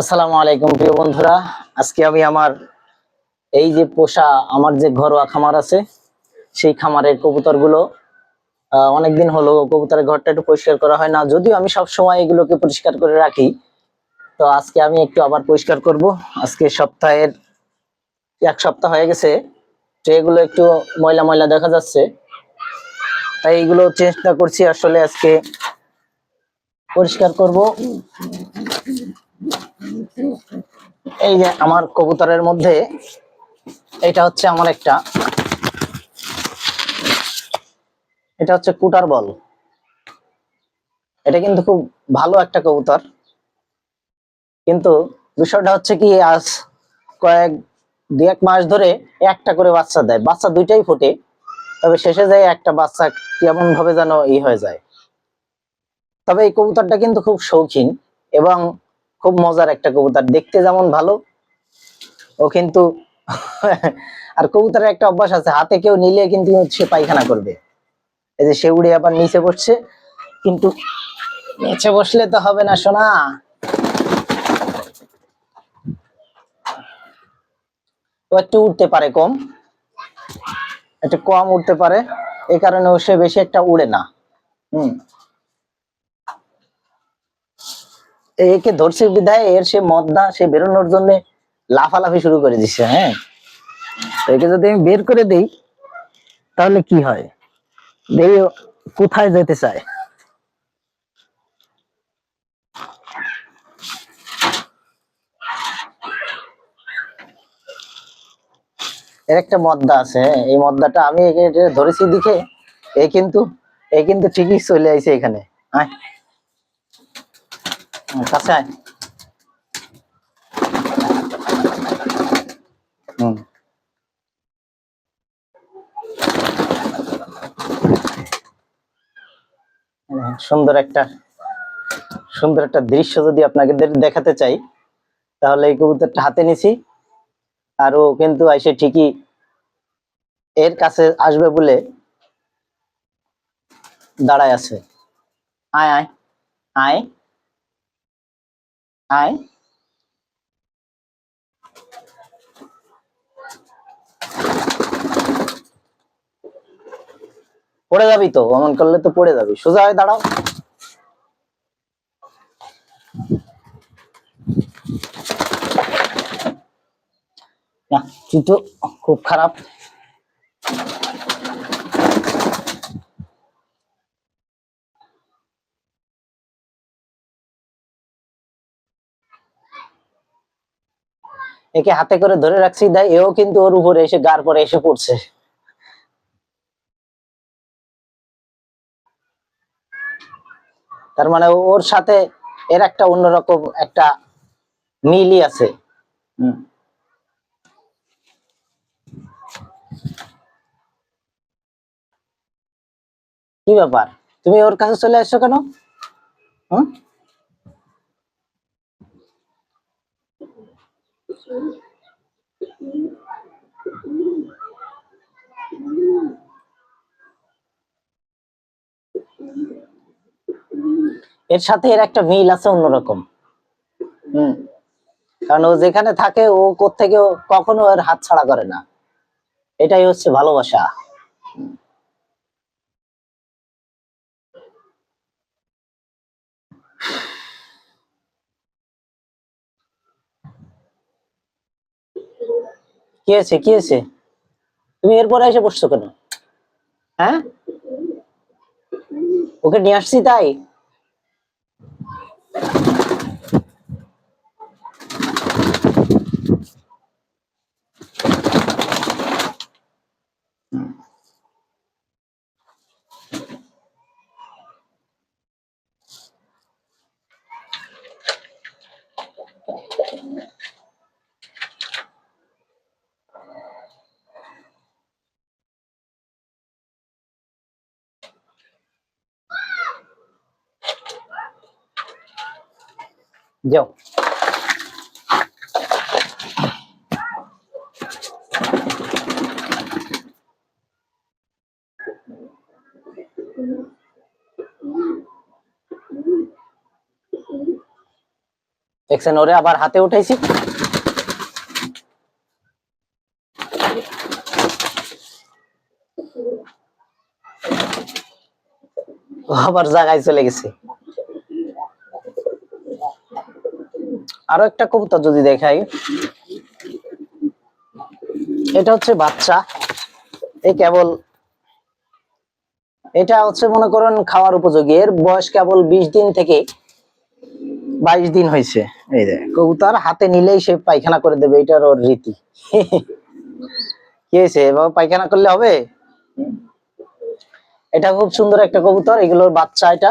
আসসালামু আলাইকুম, প্রিয় বন্ধুরা। আজকে আমি আমার এই যে পোষা, আমার যে ঘরোয়া খামার আছে, সেই খামারের কবুতরগুলো অনেকদিন হলো কবুতরের ঘরটা একটু পরিষ্কার করা হয় না। যদিও আমি সব সময় এগুলোকে পরিষ্কার করে রাখি, তো আজকে আমি একটু আবার পরিষ্কার করব। আজকে সপ্তাহের এক সপ্তাহ হয়ে গেছে, তো এগুলো একটু ময়লা ময়লা দেখা যাচ্ছে। তাই এগুলো চেষ্টা করছি আসলে আজকে পরিষ্কার করব। এই যে আমার কবুতরের মধ্যে, এটা হচ্ছে আমার একটা। এটা হচ্ছে কুটার বল। এটা কিন্তু খুব ভালো একটা কবুতর। কিন্তু বিষয়টা হচ্ছে কি, আজ কয়েক দু এক মাস ধরে একটা করে বাচ্চা দেয়। বাচ্চা দুইটাই ফোটে, তবে শেষে যায় একটা বাচ্চা কেমন ভাবে যেন ই হয়ে যায়। তবে এই কবুতরটা কিন্তু খুব শৌখিন এবং খুব মজার একটা কবুতর। দেখতে যেমন ভালো, ও কিন্তু আর কবুতরের একটা অভ্যাস আছে, হাতে কেউ নিলে কিন্তু সে পায়খানা করবে। এই যে সে উড়ে আবার নিচে বসছে, কিন্তু নিচে বসলে তো হবে না সোনা। ও একটু উঠতে পারে কম, একটু কম উঠতে পারে, এই কারণে ও সে বেশি একটা উড়ে না। হুম। একে ধরছে বিধায় এর সে মদ্দা সে বেরোনোর জন্য লাফালাফি শুরু করে দিচ্ছে হ্যাঁ? একে যদি আমি বের করে দেই, তাহলে কি হয়? ও কোথায় যেতে চায়? এর একটা মদ্দা আছে হ্যাঁ? এই মদ্দাটা আমি ধরেছি দিকে এ কিন্তু এ কিন্তু ঠিকই চলে আইছে এখানে, আয়। কাছে আয়। হুম। সুন্দর একটা সুন্দর একটা দৃশ্য যদি আপনাকে দেখাতে চাই তাহলে এই কবুতরটা হাতে নিছি। আর ও কিন্তু এসে ঠিকই এর কাছে আসবে বলে দাঁড়ায় আছে। আয় আয় আয়। আয় পড়ে যাবি তো, অমন করলে তো পড়ে যাবি। সোজা হয়ে দাঁড়াও। তুই তো খুব খারাপ। একে হাতে করে ধরে রাখছি দেয় এও কিন্তু ওর উপরে এসে গার পরে এসে পড়ছে। তার মানে ওর সাথে এর একটা অন্যরকম একটা মিলই আছে। কি ব্যাপার? তুমি ওর কাছে চলে আসছো কেন? হুম? এর সাথে এর একটা মিল আছে অন্যরকম। হুম। কারণ ও যেখানে থাকে ও কোত্থেকে কখনো এর হাত ছাড়া করে না। এটাই হচ্ছে ভালোবাসা। কি হয়েছে কি হয়েছে? তুমি এরপরে এসে বসছো কেন? হ্যাঁ? ওকে নিয়ে আসছি তাই? যাও দেখছেন ওরে আবার হাতে উঠাইছি ও আবার জায়গায় চলে গেছে আরও একটা কবুতর যদি দেখাই। এটা হচ্ছে বাচ্চা। এই কেবল এটা হচ্ছে মনে করেন খাওয়ার উপযোগী। এর বয়স কেবল বিশ দিন থেকে বাইশ দিন হয়েছে। এই যে কবুতর হাতে নিলেই সে পায়খানা করে দেবে, এটার ওর রীতি। কি হয়েছে? এভাবে পায়খানা করলে হবে? এটা খুব সুন্দর একটা কবুতর, এগুলোর বাচ্চা এটা।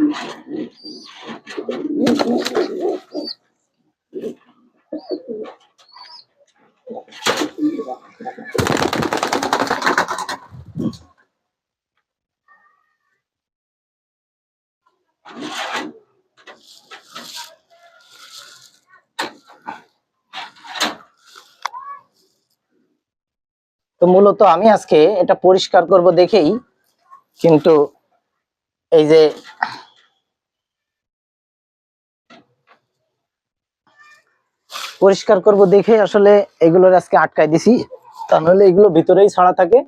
তো মূলত আমি আজকে এটা পরিষ্কার করব দেখেই কিন্তু এই যে পরিষ্কার করব দেখে আসলে এগুলোর আজকে আটকাই দিছি। তা নাহলে এগুলো ভিতরেই ছাড়া থাকে।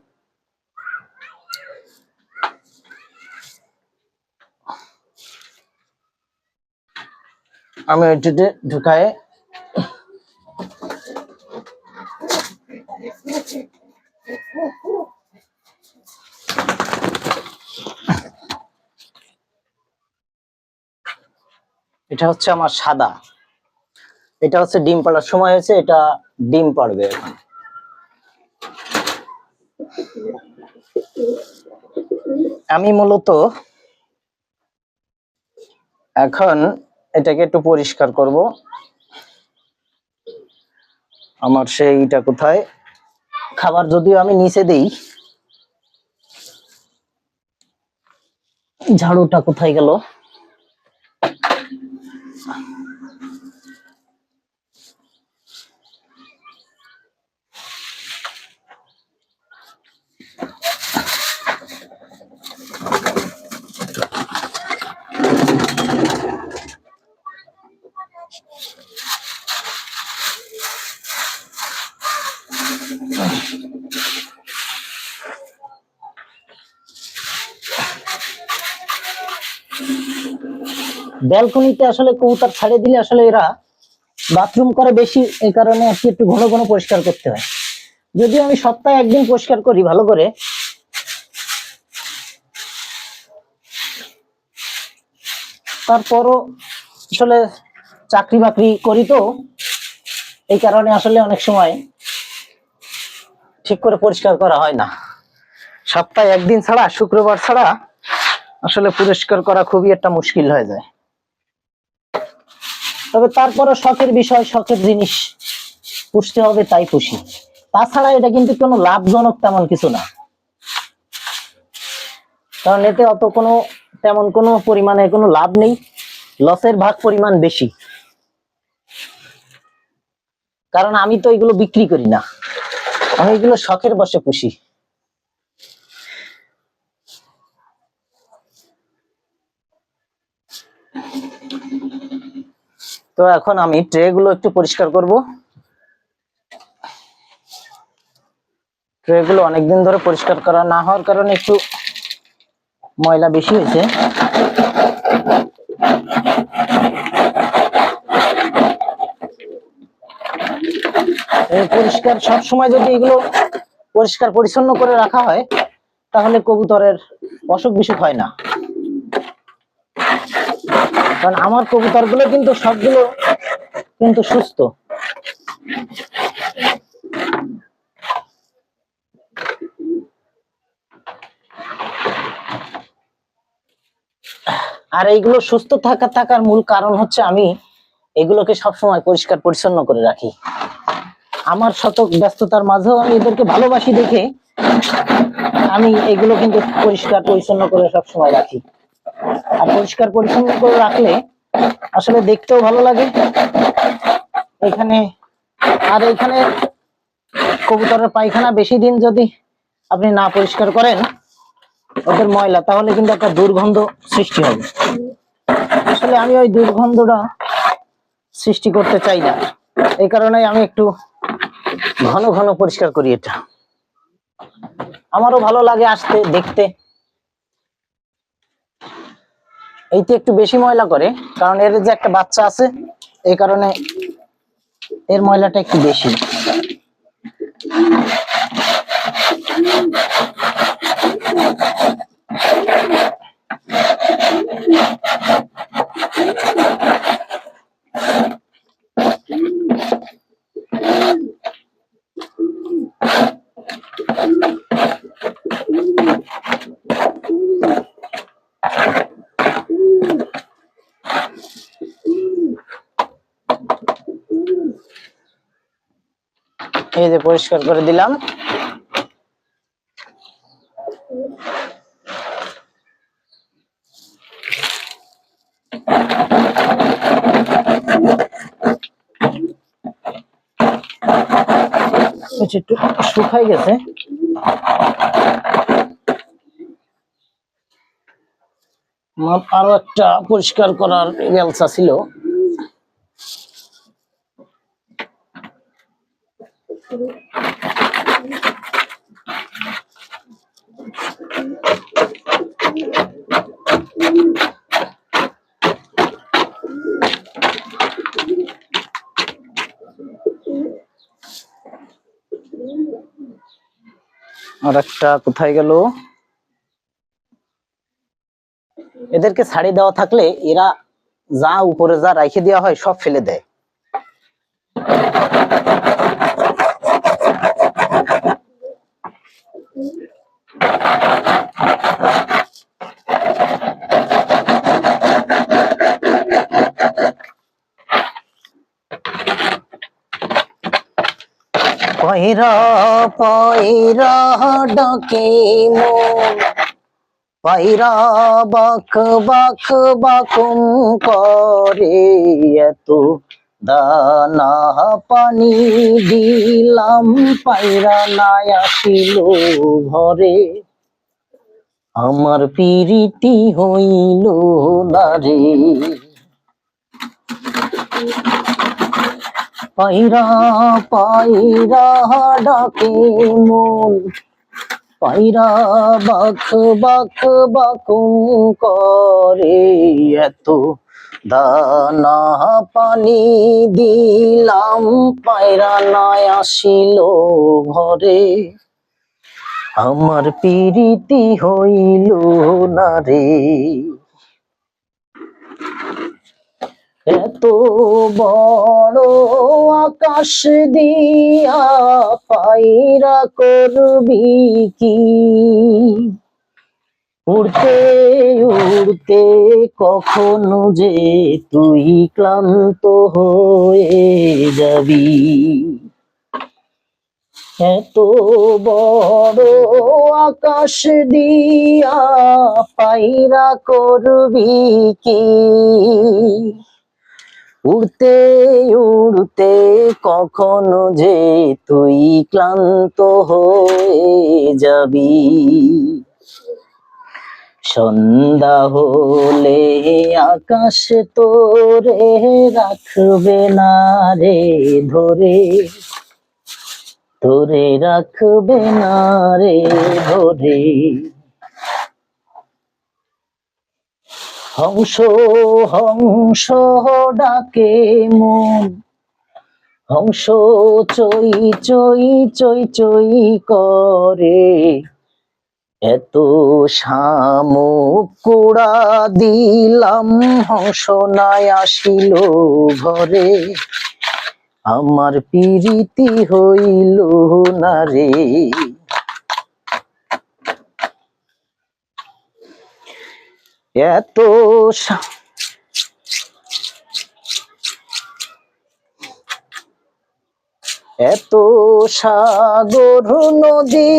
আমি ওইটাতে ঢুকায় এটা হচ্ছে আমার সাদা। এটা হচ্ছে ডিম পাড়ার সময় হয়েছে, এটা ডিম পাড়বে এখন। আমি মূলত এখন এটাকে একটু পরিষ্কার করব। আমার সেইটা কোথায়? খাবার যদিও আমি নিচে দেই, ঝাড়ুটা কোথায় গেল? ব্যালকনিতে আসলে কবুতর ছাড়ে দিলে আসলে এরা বাথরুম করে বেশি, এই কারণে আর কি একটু ঘন ঘন পরিষ্কার করতে হয়। যদি আমি সপ্তাহে একদিন পরিষ্কার করি ভালো করে। তারপরও আসলে চাকরি বাকরি করি তো, এই কারণে আসলে অনেক সময় ঠিক করে পরিষ্কার করা হয় না। সপ্তাহে একদিন ছাড়া, শুক্রবার ছাড়া আসলে পরিষ্কার করা খুবই একটা মুশকিল হয়ে যায়। তবে তারপরে শখের বিষয়, শখের জিনিস পুষতে হবে তাই পুষি। তাছাড়া এটা কিন্তু কোনো লাভজনক তেমন কিছু না। কারণ এতে অত কোনো, তেমন কোনো পরিমাণে কোনো লাভ নেই। লসের ভাগ পরিমাণ বেশি। কারণ আমি তো এগুলো বিক্রি করি না। আমি এগুলো শখের বসে পুষি। তো এখন আমি ট্রে গুলো একটু পরিষ্কার করব। ট্রে গুলো অনেকদিন ধরে পরিষ্কার করা না হওয়ার কারণে একটু ময়লা বেশি হয়েছে। পরিষ্কার সব সময় যদি এগুলো পরিষ্কার পরিচ্ছন্ন করে রাখা হয়, তাহলে কবুতরের অসুখ বিসুখ হয় না। কারণ আমার কবুতরগুলো কিন্তু সবগুলো কিন্তু সুস্থ। আর এইগুলো সুস্থ থাকা থাকার মূল কারণ হচ্ছে আমি এগুলোকে সবসময় পরিষ্কার পরিচ্ছন্ন করে রাখি। আমার শতক ব্যস্ততার মাঝেও আমি এদেরকে ভালোবাসি দেখে আমি এগুলো কিন্তু পরিষ্কার পরিচ্ছন্ন করে সবসময় রাখি। আর পরিষ্কার পরিচ্ছন্ন করে রাখলে আসলে দেখতেও ভালো লাগে। এখানে, আর এখানে কবুতরের পায়খানা বেশি দিন যদি আপনি না পরিষ্কার করেন, ওদের ময়লা, তাহলে কিন্তু একটা দুর্গন্ধ সৃষ্টি হবে। আসলে আমি ওই দুর্গন্ধটা সৃষ্টি করতে চাই না। এই কারণে আমি একটু ঘন ঘন পরিষ্কার করি এটা। আমারও ভালো লাগে আসতে, দেখতে। এইতে একটু বেশি ময়লা করে, কারণ এর যে একটা বাচ্চা আছে, এই কারণে এর ময়লাটা একটু বেশি। পরিষ্কার করে দিলাম। আচ্ছা, একটু শুকাই গেছে। আরও একটা পরিষ্কার করার ছিল। আর একটা কোথায় গেল? এদেরকে ছাড়ি দেওয়া থাকলে এরা যা উপরে যা রাইখে দেওয়া হয় সব ফেলে দেয়। পয়রা পয়রা ডাকে মন। পয়রা বক বক, বকুম করে এত দানা পানি দিলাম, পায়রা নাই আসিল ঘরে। আমার পিরিতি হইল না রে। পায়রা পায়রা ডাকে মন। পায়রা বাখ বাক, বাকুম করে এত দানা পানি দিলাম। পায়রা নয় আসিল ঘরে। আমার পিরিতি হইল না রে। এত বড় আকাশ দিয়া পায়রা করবি কি? উড়তে উড়তে কখনো যে তুই ক্লান্ত হয়ে যাবি? এত বড় আকাশ দিয়া পায়রা করবি কি? উড়তে উড়তে কখনো যে তুই ক্লান্ত হয়ে যাবি। সন্ধ্যা হলে আকাশ তোরে রাখবে না রে ধরে। তোরে রাখবে না রে ধরে। হংস হংস ডাকে মন। হংস চই চই চই চই করে। এত শামুক কুড়া দিলাম হংস নাই আসিল ঘরে। আমার পিরিতি হইল না রে। এত এত সাগর নদী